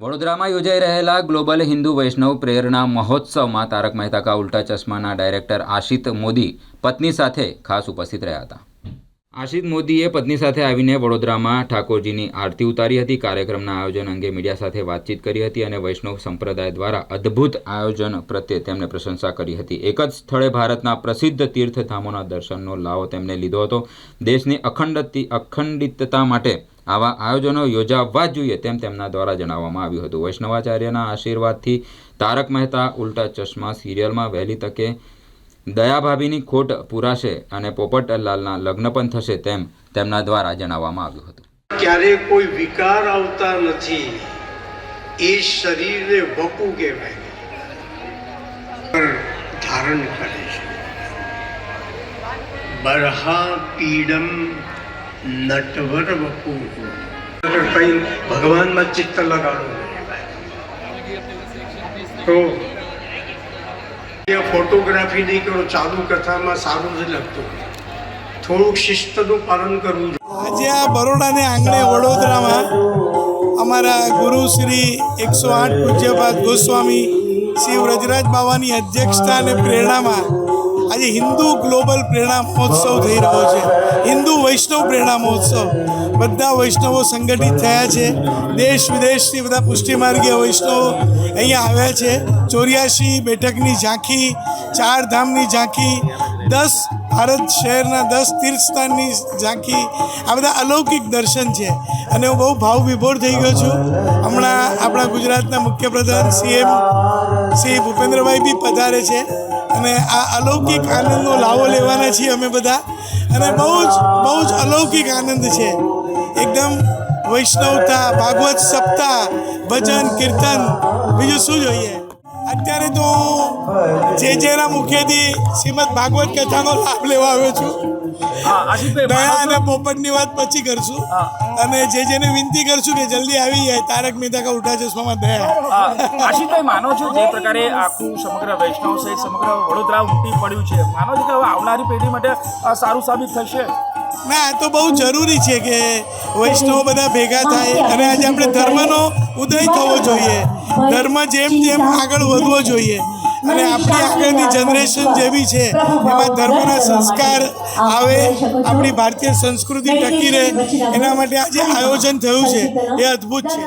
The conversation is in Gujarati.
વડોદરામાં યોજાઈ રહેલા ગ્લોબલ હિન્દુ વૈષ્ણવ પ્રેરણા મહોત્સવમાં તારક મહેતા કા ઉલ્ટા ચશ્માના ડાયરેક્ટર આશિત મોદી પત્ની સાથે ખાસ ઉપસ્થિત રહ્યા હતા. આશિત મોદીએ પત્ની સાથે આવીને વડોદરામાં ઠાકોરજીની આરતી ઉતારી હતી, કાર્યક્રમના આયોજન અંગે મીડિયા સાથે વાતચીત કરી હતી અને વૈષ્ણવ સંપ્રદાય દ્વારા અદ્ભુત આયોજન પ્રત્યે તેમણે પ્રશંસા કરી હતી. એક જ સ્થળે ભારતના પ્રસિદ્ધ તીર્થધામોના દર્શનનો લાવો તેમણે લીધો હતો. દેશની અખંડતી અખંડિતતા માટે આવા આયોજનો યોજાવા જોઈએ તેમ તેમના દ્વારા જણાવવામાં આવ્યું હતું. વૈષ્ણવાચાર્યના આશીર્વાદથી તારક મહેતા ઉલ્ટા ચશ્મા સિરિયલમાં વહેલી તકે દયાભાભીની ખોટ પૂરાશે અને પોપટલાલના લગ્ન પણ થશે તેમ તેમના દ્વારા જણાવવામાં આવ્યું હતું. ક્યારે કોઈ વિકાર આવતા નથી. એ શરીરને વપુ કહેવાય. ધારણ કરે છે. બરહા પીડમ નટવર વપુ કઈ ભગવાનમાં ચિત્ત લગાડવું તો ફોટોગ્રાફી નહીં કરો ચાલુ કથામાં સારું જ લાગતું થોડુંક શિસ્તનું પાલન કરવું આજે આ બરોડાને આંગણે વડોદરામાં અમારા ગુરુ શ્રી એકસો આઠ પૂજ્યપાદ ગોસ્વામી, શ્રી વ્રજરાજ બાવાની અધ્યક્ષતા અને પ્રેરણામાં આજે હિન્દુ ગ્લોબલ પ્રેરણા મહોત્સવ થઈ રહ્યો છે. હિન્દુ વૈષ્ણવ પ્રેરણા મહોત્સવ. બધા વૈષ્ણવો સંગઠિત થયા છે. દેશ વિદેશથી બધા પુષ્ટિમાર્ગીય વૈષ્ણવો અહીંયા આવ્યા છે. ચોર્યાસી બેઠકની ઝાંખી, ચાર ધામની ઝાંખી, દસ ભારત શહેરના દસ તીર્થસ્થાનની ઝાંખી. આ બધા અલૌકિક દર્શન છે. અને હું બહુ ભાવ વિભોર થઈ ગયો છું. હમણાં આપણા ગુજરાતના મુખ્યપ્રધાન સીએમ શ્રી ભૂપેન્દ્રભાઈ બી પધારે છે. અને આ અલૌકિક આનંદનો લાવો લેવાના છીએ અમે બધા. અને બહુ જ બહુ જ અલૌકિક આનંદ છે. એકદમ વૈષ્ણવતા, ભાગવત સપ્તાહ ભજન, કીર્તન. બીજું શું જોઈએ? અત્યારે તો જે જેના મુખેથી શ્રીમદ ભાગવત કથાનો લાભ લેવા આવ્યો છું. દયા અને પોપટની વાત પછી કરશું. અને જે જેને વિનંતી કરશું કે જલ્દી આવી જાય તારક મહેતા કા ઉઠા ચશ્મામાં દયા. આશીષભાઈ માનો છો જે પ્રકારે આખું સમગ્ર વૈષ્ણવ સહિત સમગ્ર વડોદરા ઉમટી પડ્યું છે માનો છો કે હવે આવનારી પેઢી માટે સારું સાબિત થશે? ના તો બહુ જરૂરી છે કે વૈષ્ણવો બધા ભેગા થાય અને આજે આપણે ધર્મનો ઉદય થવો જોઈએ. ધર્મ જેમ જેમ આગળ વધવો જોઈએ. અને આપણી આગળની જનરેશન જેવી છે એમાં ધર્મના સંસ્કાર આવે આપણી ભારતીય સંસ્કૃતિ ટકી રહે. એના માટે આજે આયોજન થયું છે. એ અદ્ભુત છે.